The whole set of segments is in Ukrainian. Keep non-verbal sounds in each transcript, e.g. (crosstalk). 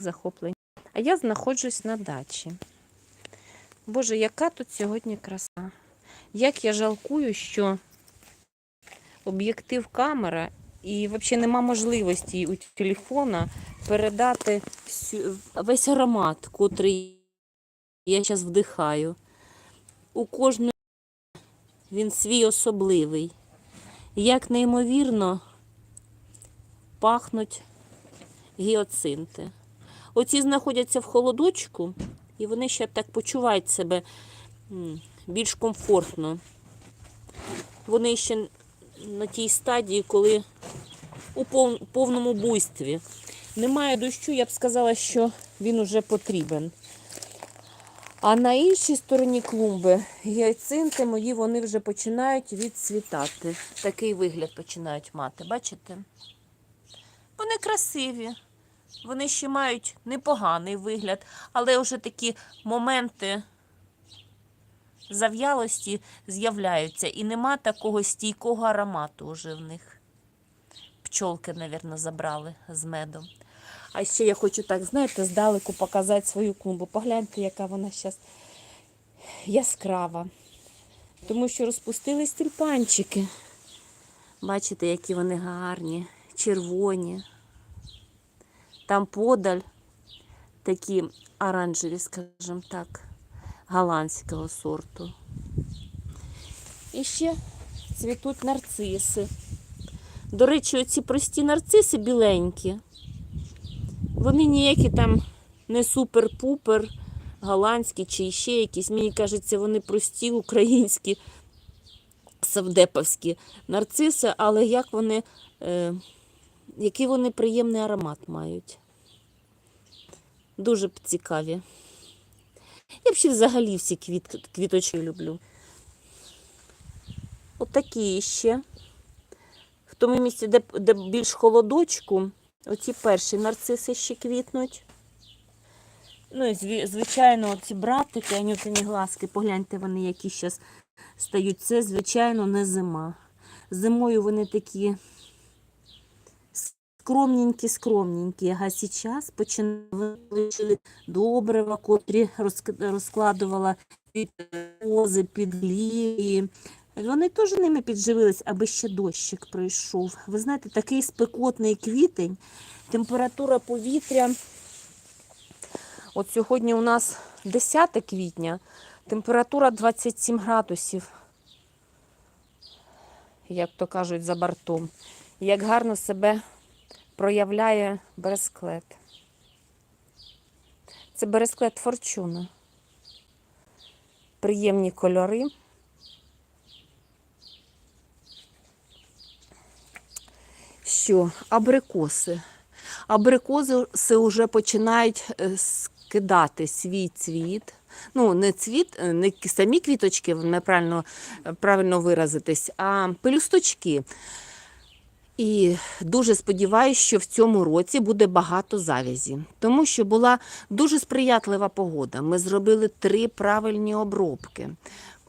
захоплень. А я знаходжусь на дачі. Боже, яка тут сьогодні краса. Як я жалкую, що об'єктив камера і взагалі нема можливості у телефона передати всю, весь аромат, котрий я зараз вдихаю. У кожної він свій особливий. Як неймовірно пахнуть гіоцинти. Оці знаходяться в холодочку, і вони ще так почувають себе більш комфортно. Вони ще на тій стадії, коли у повному буйстві. Немає дощу, я б сказала, що він уже потрібен. А на іншій стороні клумби гіацинти мої вони вже починають відцвітати. Такий вигляд починають мати. Бачите? Вони красиві. Вони ще мають непоганий вигляд, але вже такі моменти зав'ялості з'являються. І нема такого стійкого аромату вже в них. Пчолки, мабуть, забрали з медом. А ще я хочу так, знаєте, здалеку показати свою клумбу. Погляньте, яка вона зараз яскрава. Тому що розпустились тюльпанчики. Бачите, які вони гарні, червоні. Там подаль такі оранжеві, скажімо так, голландського сорту. І ще цвітуть нарциси. До речі, оці прості нарциси біленькі. Вони ніякі там не супер-пупер, голландські чи ще якісь. Мені кажеться, вони прості українські савдеповські нарциси, але як вони, е, який вони приємний аромат мають. Дуже б цікаві. Я б ще взагалі всі квіт, квіточки люблю. Отакі ще. В тому місці, де, де більш холодочку, оці перші нарциси ще квітнуть. Ну і звичайно, оці братики, анютині глазки, погляньте вони, які зараз стають. Це, звичайно, не зима. Зимою вони такі скромненькі, скромненькі. А зараз починали добрива, котрі розкладувала під кози, під лілії. Вони теж ними підживились, аби ще дощик пройшов. Ви знаєте, такий спекотний квітень, температура повітря. От сьогодні у нас 10 квітня, температура 27 градусів, як то кажуть, за бортом. Як гарно себе проявляє бересклет. Це бересклет форчуна. Приємні кольори. Що? Абрикоси. Абрикоси вже починають е, скидати свій цвіт. Ну, не цвіт, е, не самі квіточки, неправильно правильно виразитись, а пелюсточки. І дуже сподіваюся, що в цьому році буде багато завязі, тому що була дуже сприятлива погода. Ми зробили три правильні обробки.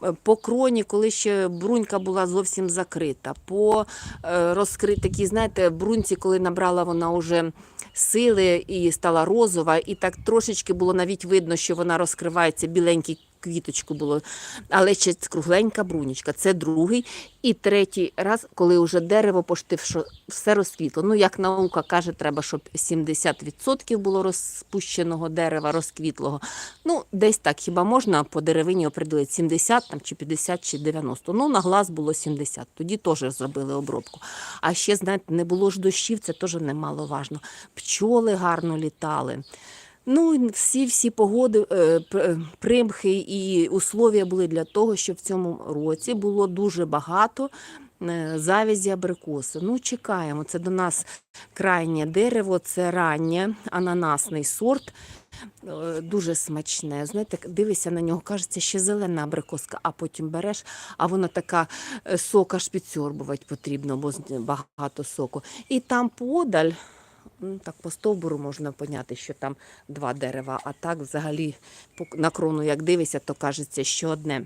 Е, По кроні, коли ще брунька була зовсім закрита, по е, розкри... знаєте, бруньці, коли набрала вона вже сили і стала розова, і так трошечки було навіть видно, що вона розкривається, біленький квіточку було, але ще кругленька брунічка. Це другий. І третій раз, коли вже дерево пошти що все розквітло. Ну, як наука каже, треба, щоб 70% було розпущеного дерева, розквітлого. Ну, десь так хіба можна по деревині определити 70 там, чи 50 чи 90. Ну, на глаз було 70. Тоді теж зробили обробку. А ще, знаєте, не було ж дощів, це теж немаловажно. Пчоли гарно літали. Ну, всі всі погоди, е, е, примхи і условия були для того, щоб в цьому році було дуже багато е, завязі абрикоси. Ну, чекаємо. Це до нас крайнє дерево, це раннє ананасний сорт. Дуже смачне. Знаєте, дивишся на нього, кажеться, ще зелена абрикоска, а потім береш, а вона така е, сок аж підсьорбувати потрібно, бо багато соку. І там подаль. Ну, так по стовбуру можна поняти, що там два дерева, а так взагалі на крону, як дивишся, то кажеться, що одне.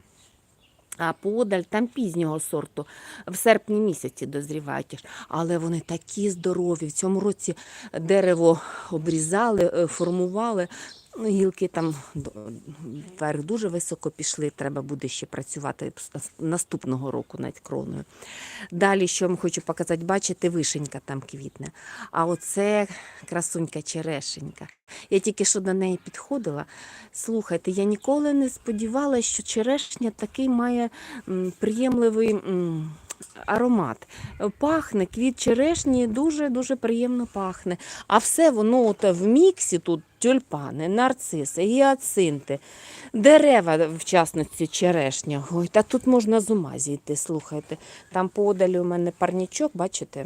А подаль там пізнього сорту, в серпні місяці дозрівають. Але вони такі здорові. В цьому році дерево обрізали, е, формували. Ну, Гілки там вверх дуже високо пішли, треба буде ще працювати наступного року над кроною. Далі, що вам хочу показати, бачите, вишенька там квітне. А оце красунька черешенька. Я тільки що до неї підходила. Слухайте, я ніколи не сподівалася, що черешня такий має приємливий аромат. Пахне, квіт черешні дуже-дуже приємно пахне. А все воно от в міксі тут тюльпани, нарциси, гіацинти, дерева, в частності черешня. Ой, та тут можна з ума зійти, слухайте. Там подалі у мене парнічок, бачите?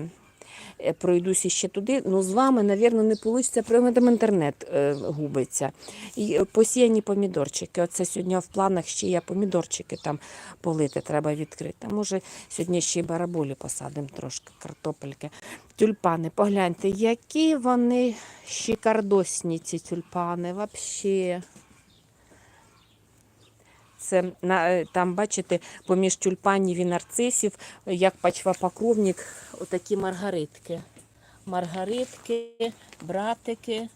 Е, Пройдуся ще туди. Ну, з вами, навірно, не вийде, прямо там інтернет е, губиться. І е, посіяні помідорчики. Оце сьогодні в планах ще є помідорчики там полити, треба відкрити. А може, сьогодні ще й бараболі посадимо трошки, картопельки. Тюльпани, погляньте, які вони щикардосні, ці тюльпани, взагалі. Це е, там, бачите, поміж тюльпанів і нарцисів, е, як пачвапокровник, отакі маргаритки. Маргаритки, братики.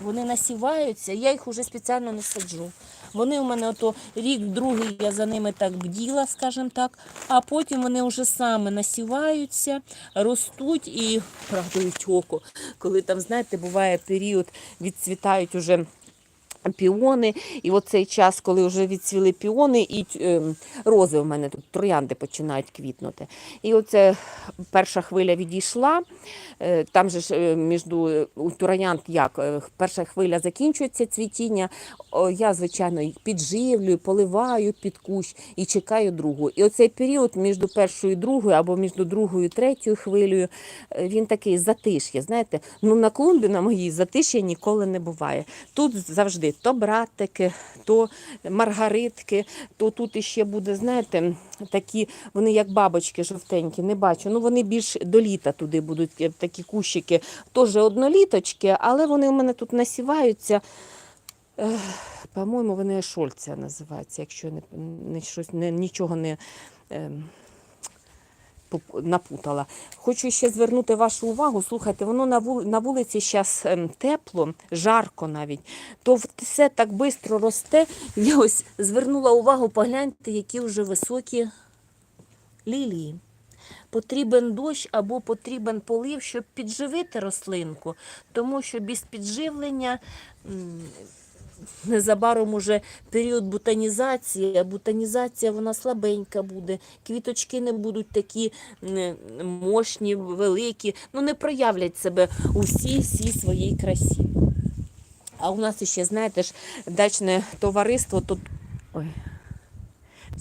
Вони насіваються, я їх уже спеціально не саджу. Вони у мене ото рік, другий я за ними так бділа, скажімо так, а потім вони вже саме насіваються, ростуть і радують око. Коли там, знаєте, буває період, відцвітають уже піони, і в цей час, коли вже відцвіли піони, і е, рози в мене тут троянди починають квітнути. І оце перша хвиля відійшла. е, Там же ж е, між у троянд як е, перша хвиля закінчується цвітіння. Я, звичайно, підживлюю, поливаю під кущ і чекаю другу. І оцей період між першою і другою, або між другою і третьою хвилею, він такий затиш'я. Знаєте, ну на клумбі на моїй затиш'я ніколи не буває. Тут завжди то братики, то маргаритки, то тут іще буде, знаєте, такі, вони як бабочки жовтенькі, не бачу. Ну вони більш до літа туди будуть е, такі кущики, теж одноліточки, але вони у мене тут насіваються. По-моєму, вони шольця називаються, якщо не, не щось не, нічого не. Ем, напутала. Хочу ще звернути вашу увагу. Слухайте, воно на вули- на вулиці зараз тепло, жарко навіть, то все так швидко росте. Я ось звернула увагу, погляньте, які вже високі лілії. Потрібен дощ або потрібен полив, щоб підживити рослинку, тому що без підживлення незабаром уже період бутанізації, а бутанізація вона слабенька буде, квіточки не будуть такі мощні, великі, ну не проявлять себе у всій своїй красі. А у нас ще, знаєте ж, дачне товариство тут. Ой.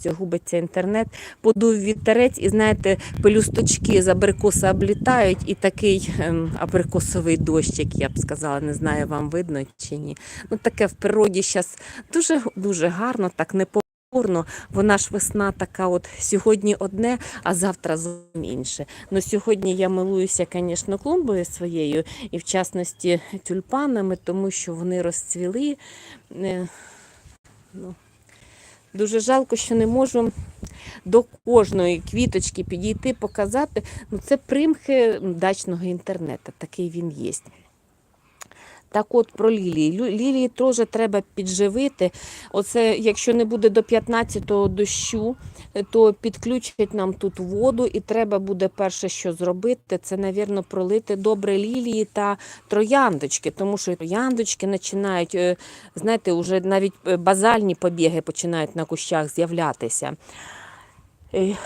Все, губиться інтернет, подув вітерець, і знаєте, пелюсточки з абрикоса облітають, і такий ем, абрикосовий дощик, я б сказала, не знаю, вам видно чи ні. Ну таке в природі зараз дуже дуже гарно, так неповторно. Вона ж весна така, от сьогодні одне, а завтра зовсім інше. Ну сьогодні я милуюся, звісно, клумбою своєю, і в частності тюльпанами, тому що вони розцвіли. Е, ну, Дуже жалко, що не можу до кожної квіточки підійти, показати. Ну, це примхи дачного інтернету, такий він є. Так от про лілії. Лілії теж треба підживити. Оце, якщо не буде до 15-го дощу, е, то підключать нам тут воду, і треба буде перше, що зробити, це, навірно, пролити добре лілії та трояндочки, тому що трояндочки починають, е, знаєте, вже навіть е, базальні побіги починають на кущах з'являтися. Е,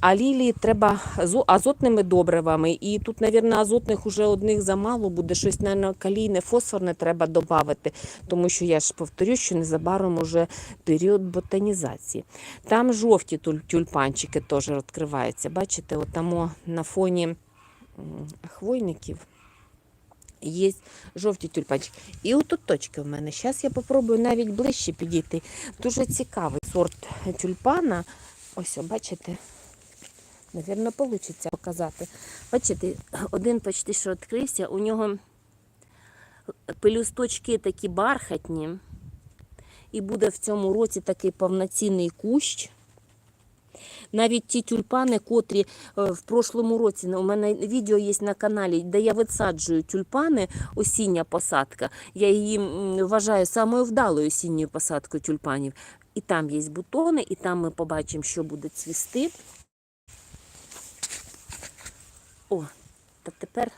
А лілії треба азо- азотними добривами. І тут, мабуть, азотних уже одних замало буде. Щось, мабуть, калійне, фосфорне треба додати, тому що я ж повторю, що незабаром уже період ботанізації. Там жовті тюльпанчики теж відкриваються. Бачите, отамо на фоні хвойників. Є жовті тюльпанчики. І отут точки в мене. Зараз я попробую навіть ближче підійти. Дуже цікавий сорт тюльпана. Ось, бачите, Навірно, вийде показати. Бачите, один почти що відкрився, у нього пелюсточки такі бархатні. і буде в цьому році такий повноцінний кущ. Навіть ті тюльпани, котрі е, в прошлому році у мене відео є на каналі, де я висаджую тюльпани, осіння посадка. Я її вважаю самою вдалою осінньою посадкою тюльпанів. І там є бутони, і там ми побачимо, що буде цвісти. О, та тепер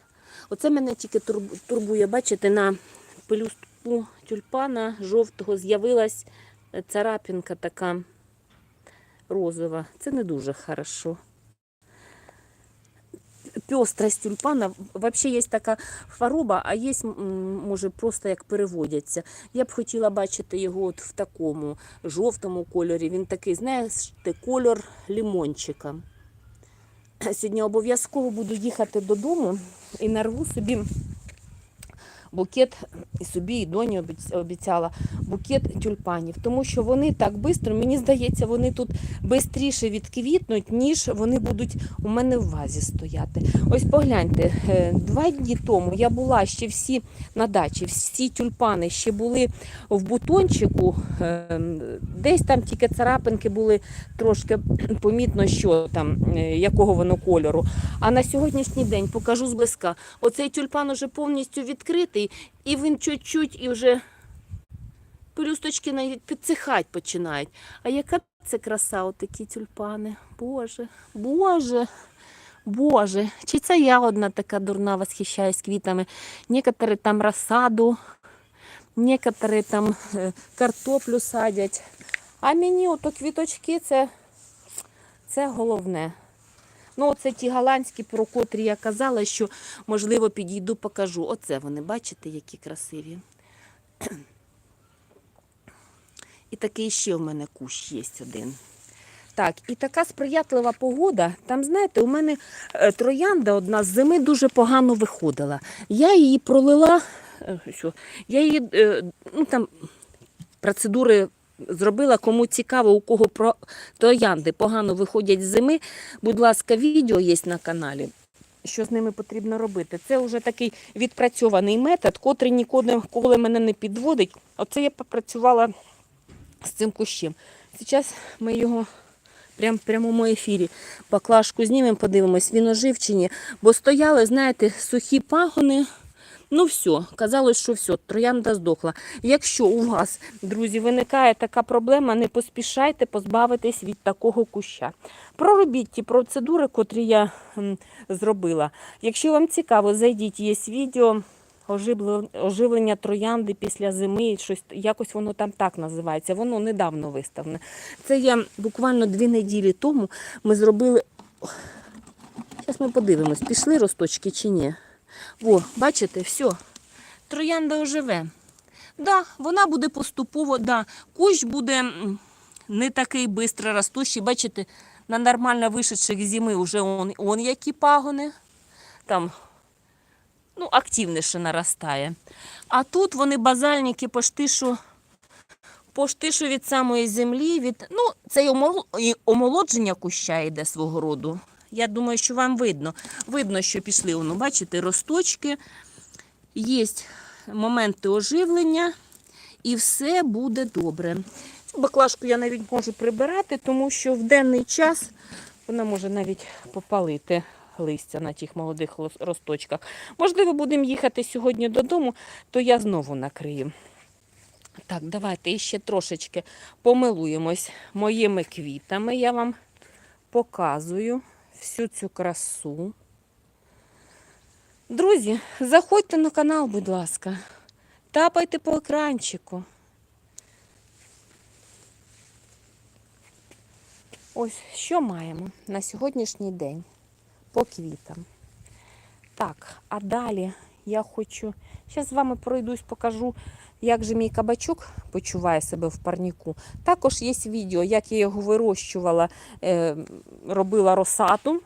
оце мене тільки турбує. Бачите, на пелюстку тюльпана жовтого з'явилась е, царапінка така розова. Це не дуже хорошо. Пестрость тюльпана. Взагалі є така хвороба, а є, може, просто як переводяться. Я б хотіла бачити його от в такому жовтому кольорі. Він такий, знаєте, кольор лімончика. Сьогодні обов'язково буду їхати додому і нарву собі букет і собі, і доні обіцяла букет тюльпанів, тому що вони так швидко, мені здається, вони тут швидше відквітнуть, ніж вони будуть у мене в вазі стояти. Ось погляньте, е, два дні тому я була ще всі на дачі, всі тюльпани ще були в бутончику, е, десь там тільки царапинки були трошки помітно, що там, е, якого воно кольору. А на сьогоднішній день покажу зблизька. Оцей тюльпан уже повністю відкритий, і він чуть-чуть і вже пелюсточки навіть підсихати починають. А яка це краса, отакі тюльпани. Боже, Боже, Боже. Чи це я одна така дурна восхищаюсь квітами? Некоторі там розсаду, некоторі там е, картоплю садять. А мені ото квіточки це, це головне. Ну, це ті голландські, про котрі я казала, що, можливо, підійду, покажу. Оце вони, бачите, які красиві. І такий ще в мене кущ є один. Так, і така сприятлива погода. Там, знаєте, у мене е, троянда одна з зими дуже погано виходила. Я її пролила, е, що, я її, е, ну там процедури зробила, кому цікаво, у кого про троянди погано виходять з зими. Будь ласка, відео є на каналі. Що з ними потрібно робити? Це вже такий відпрацьований метод, котрий ніколи коли мене не підводить. Оце я попрацювала з цим кущем. Зараз ми його прямо в прямому ефірі баклажку знімемо, подивимось, він ожив чи ні. Бо стояли, знаєте, сухі пагони. Ну все, казалось, що все, троянда здохла. Якщо у вас, друзі, виникає така проблема, не поспішайте позбавитись від такого куща. Проробіть ті процедури, котрі я зробила. Якщо вам цікаво, зайдіть, є відео оживлення троянди після зими, щось якось воно там так називається. Воно недавно виставлене. Це я буквально дві неділі тому ми зробили. Зараз ми подивимось, пішли росточки чи ні. О, бачите, все. Троянда оживе. Да, вона буде поступово, да. Кущ буде не такий швидко ростущий. Бачите, на нормально вишедших зими вже он, он які пагони. Там ну, активніше наростає. А тут вони базальники пошти, що, від самої землі, від, ну, це і омолодження куща йде свого роду. Я думаю, що вам видно. Видно, що пішли, воно, бачите, росточки. Є моменти оживлення, і все буде добре. Баклажку я навіть можу прибирати, тому що в денний час вона може навіть попалити листя на тих молодих росточках. Можливо, будемо їхати сьогодні додому, то я знову накрию. Так, давайте ще трошечки помилуємось моїми квітами. Я вам показую всю цю красу. Друзі, заходьте на канал, будь ласка. Тапайте по екранчику. Ось що маємо на сьогоднішній день по квітам. Так, а далі я хочу. Зараз з вами пройдусь, покажу, як же мій кабачок почуває себе в парніку. Також є відео, як я його вирощувала, е, робила розсаду,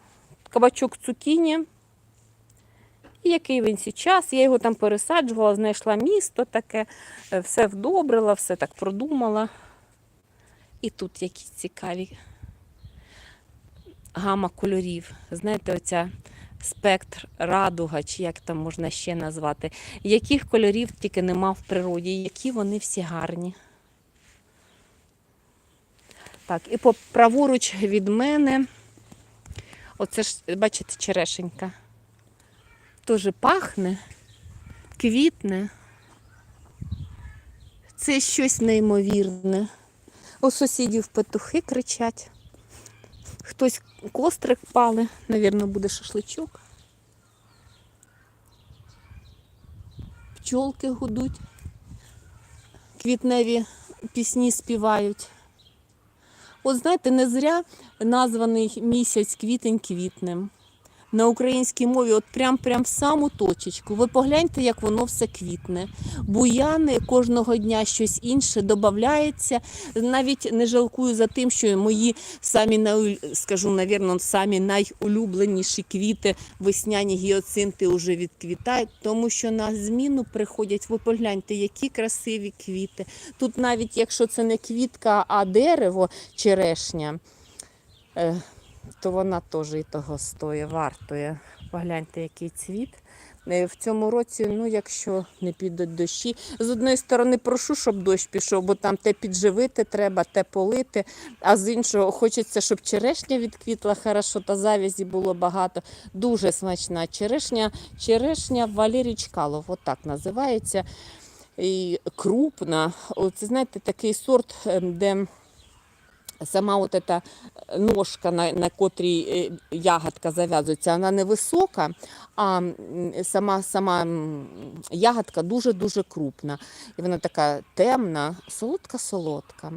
кабачок цукіні. І який він зараз. Я його там пересаджувала, знайшла місто таке, е, все вдобрила, все так продумала. І тут які цікаві гама кольорів. Знаєте, оця спектр радуга, чи як там можна ще назвати. Яких кольорів тільки нема в природі, які вони всі гарні. Так, і по праворуч від мене. Оце ж, бачите, черешенька. Теж пахне, квітне. Це щось неймовірне. У сусідів петухи кричать. Хтось кострик пали, навірно, буде шашличок. Пчолки гудуть, квітневі пісні співають. От знаєте, не зря названий місяць квітень квітнем. На українській мові, от прям прям в саму точечку. Ви погляньте, як воно все квітне. Буяни кожного дня щось інше додається. Навіть не жалкую за тим, що мої самі скажу, навірно, самі найулюбленіші квіти, весняні гіоцинти вже відквітають, тому що на зміну приходять. Ви погляньте, які красиві квіти. Тут навіть якщо це не квітка, а дерево, черешня. То вона теж і того стоїть, вартує. Погляньте, який цвіт. Е, В цьому році, ну, якщо не підуть дощі, з одної сторони прошу, щоб дощ пішов, бо там те підживити треба, те полити. А з іншого хочеться, щоб черешня відквітла хорошо, та завязі було багато. Дуже смачна черешня. Черешня Валерій Чкалов, отак називається. І крупна. Це, знаєте, такий сорт, ем, де сама от эта ножка, на, на котрій е, ягодка зав'язується, вона невисока, а сама, сама ягодка дуже-дуже крупна. І вона така темна, солодка-солодка.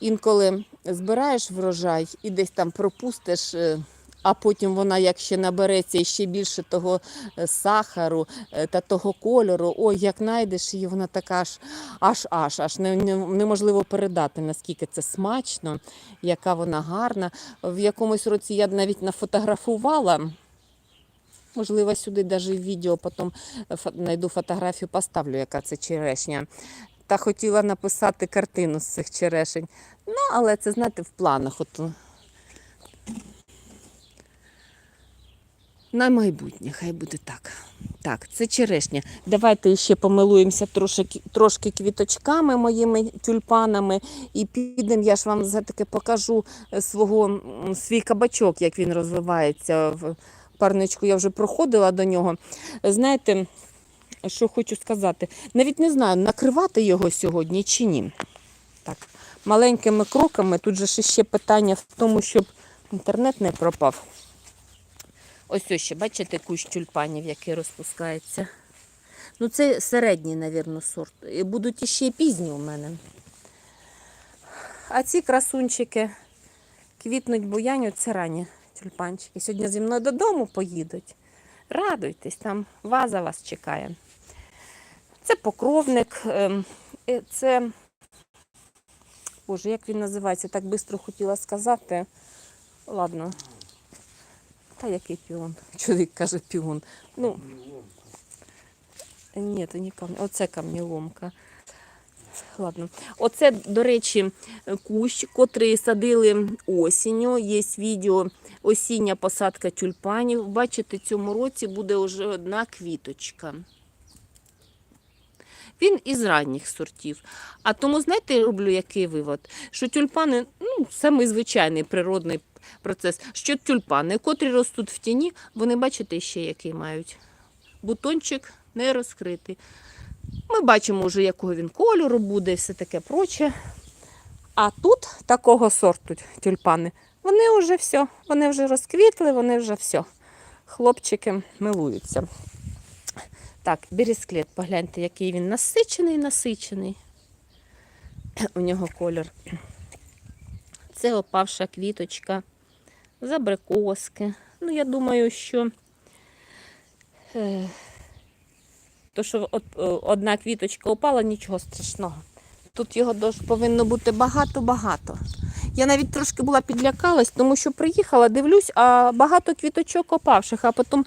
Інколи збираєш врожай і десь там пропустиш, е, а потім вона, як набереться і ще більше того е, сахару е, та того кольору, ой, як знайдеш її, вона така аж аж аж аж не, не- неможливо передати, наскільки це смачно, яка вона гарна. В якомусь році я навіть нафотографувала. Можливо, сюди навіть відео потім знайду фотографію, поставлю, яка це черешня. Та хотіла написати картину з цих черешень. Ну, але це, знаєте, в планах. От, на майбутнє, хай буде так. Так, це черешня. Давайте ще помилуємося трошки, трошки квіточками моїми тюльпанами. І підемо, я ж вам все-таки покажу е, свого, свій кабачок, як він розвивається в парничку. Я вже проходила до нього. Знаєте, що хочу сказати? Навіть не знаю, накривати його сьогодні чи ні. Так, маленькими кроками. Тут же ще питання в тому, щоб інтернет не пропав. Ось ось ще, бачите, кущ тюльпанів, який розпускається. Ну, це середній, мабуть, сорт. Будуть іще пізні у мене. А ці красунчики квітнуть буяню, це ранні тюльпанчики. Сьогодні зі мною додому поїдуть. Радуйтесь, там ваза вас чекає. Це покровник. ем, Це, боже, як він називається? Так швидко хотіла сказати. Ладно. Та який піон? (laughs) Чоловік каже піон. Ну, ні, то не камінь. Оце камніломка. Ладно. Оце, до речі, кущ, котрий садили осінню. Є відео осіння посадка тюльпанів. Бачите, цьому році буде вже одна квіточка. Він із ранніх сортів. А тому, знаєте, я роблю який вивод? Що тюльпани, ну, самий звичайний природний процес, що тюльпани, котрі ростуть в тіні, вони, бачите, ще який мають. Бутончик не розкритий. Ми бачимо вже, якого він кольору буде і все таке проче. А тут такого сорту тюльпани, вони вже все, вони вже розквітли, вони вже все. Хлопчики милуються. Так, бересклет, погляньте, який він насичений, насичений. У нього колір. Це опавша квіточка з абрикоски. Ну, я думаю, що е, то, що е, одна квіточка опала, нічого страшного. Тут його повинно бути багато-багато. Я навіть трошки була підлякалась, тому що приїхала, дивлюсь, а багато квіточок опавших, а потім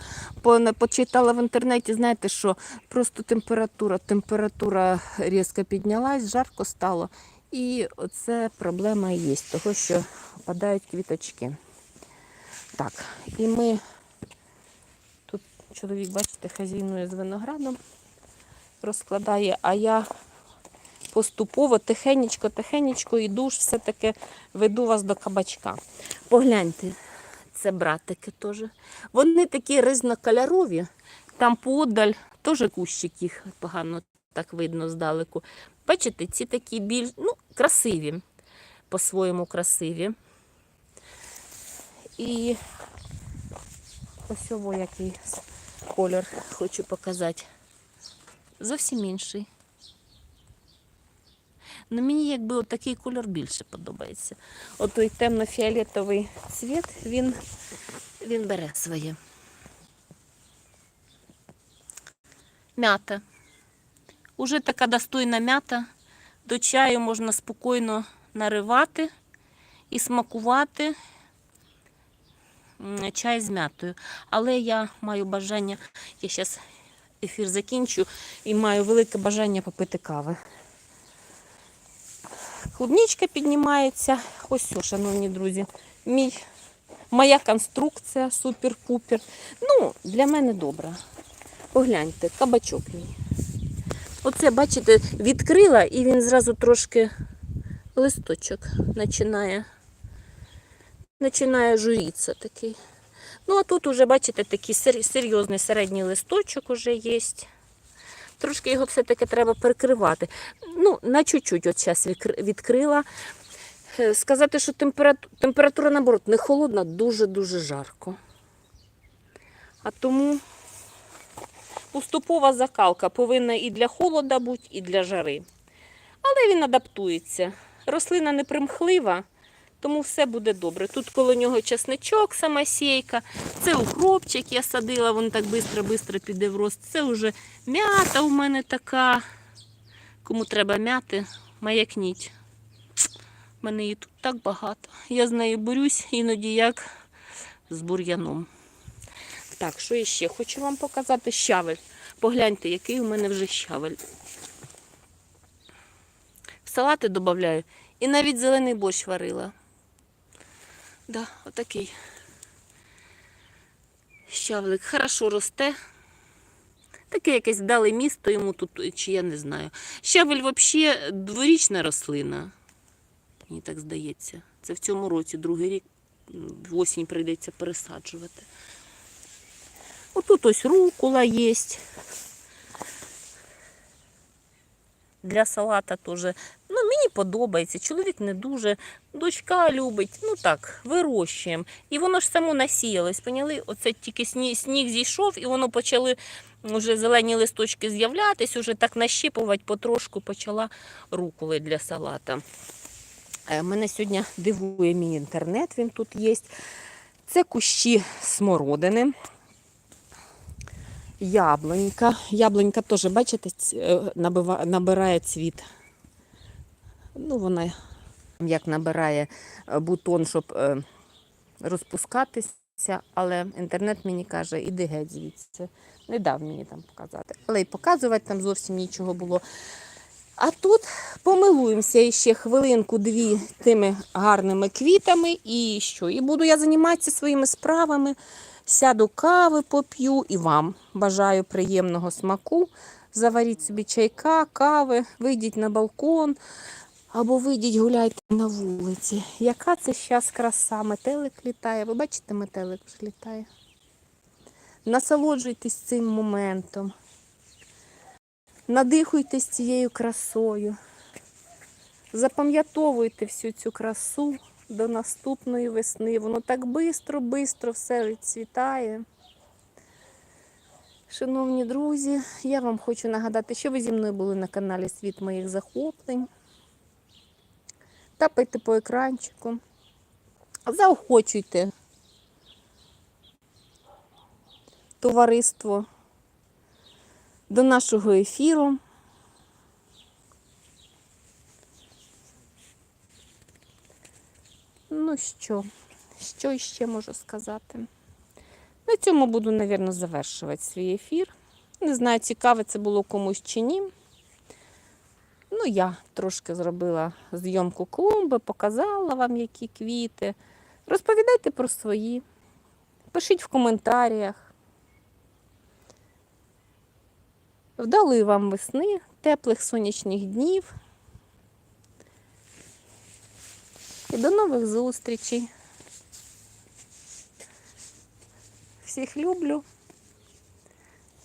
почитала в інтернеті, знаєте, що просто температура, температура різко піднялась, жарко стало. І оце проблема є, того, що опадають квіточки. Так, і ми тут чоловік, бачите, хазяйнує з виноградом, розкладає, а я поступово, тихенечко, тихенечко йду ж все-таки веду вас до кабачка. Погляньте, це братики теж. Вони такі різнокольорові. Там подаль теж кущик їх погано так видно здалеку. Бачите, ці такі більш ну, красиві, по-своєму красиві. І ось ось який колір хочу показати. Зовсім інший. Ну, мені якби от такий кольор більше подобається. От той темно-фіолетовий цвіт, він, він бере своє. Мята. Уже така достойна мята. До чаю можна спокійно наривати і смакувати чай з м'ятою. Але я маю бажання, я зараз ефір закінчу і маю велике бажання попити кави. Клубничка піднімається. Ось, все, шановні друзі, мій, моя конструкція супер-пупер. Ну, для мене добра. Погляньте, кабачок мій. Оце, бачите, відкрила і він зразу трошки листочок починає, починає журитися такий. Ну, а тут уже, бачите, такий серйозний середній листочок уже є. Трошки його все-таки треба перекривати. Ну, на чуть-чуть от зараз відкрила. Е, Сказати, що температура, температура наоборот, не холодна, дуже-дуже жарко. А тому уступова закалка повинна і для холода бути, і для жари. Але він адаптується. Рослина не примхлива, тому все буде добре. Тут коло нього чесничок, самосійка, це укропчик я садила, він так швидко-швидко піде в рост. Це вже м'ята у мене така. Кому треба м'яти, маякніть. У мене її тут так багато. Я з нею борюсь іноді як з бур'яном. Так, що я ще хочу вам показати? Щавель. Погляньте, який у мене вже щавель. В салати додаю. І навіть зелений борщ варила. Да, отакий. Щавлик хорошо росте. Таке якесь вдале місто йому тут, чи я не знаю. Щавель взагалі дворічна рослина. Мені так здається. Це в цьому році, другий рік, в осінь прийдеться пересаджувати. Отут ось рукола є. Для салата теж. Мені подобається. Чоловік не дуже, дочка любить. Ну так, вирощуємо. І воно ж само насіялось. Поняли? Оце тільки сніг, сніг зійшов, і воно почали вже зелені листочки з'являтись, уже так нащипувати потрошку почала руколи для салата. Е, Мене сьогодні дивує мій інтернет, він тут є. Це кущі смородини. Яблунька. Яблунька теж, бачите, е, набирає цвіт. Ну, вона як набирає е, бутон, щоб е, розпускатися, але інтернет мені каже, іди геть звідси. Не дав мені там показати. Але й показувати там зовсім нічого було. А тут помилуємося ще хвилинку-дві тими гарними квітами. І що? І буду я займатися своїми справами. Сяду кави поп'ю і вам бажаю приємного смаку. Заваріть собі чайка, кави, вийдіть на балкон або вийдіть гуляйте на вулиці. Яка це зараз краса? Метелик літає. Ви бачите, метелик вже літає. Насолоджуйтесь цим моментом. Надихуйтесь цією красою. Запам'ятовуйте всю цю красу до наступної весни. Воно так бистро-бистро все відцвітає. Шановні друзі, я вам хочу нагадати, що ви зі мною були на каналі Світ моїх захоплень. Тапайте по екранчику. Заохочуйте товариство до нашого ефіру. Ну що, що ще можу сказати? На цьому буду, мабуть, завершувати свій ефір. Не знаю, цікаве це було комусь чи ні. Ну, я трошки зробила зйомку клумби, показала вам, які квіти. Розповідайте про свої. Пишіть в коментарях. Вдали вам весни, теплих сонячних днів. І до нових зустрічей. Всіх люблю.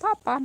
Па-па!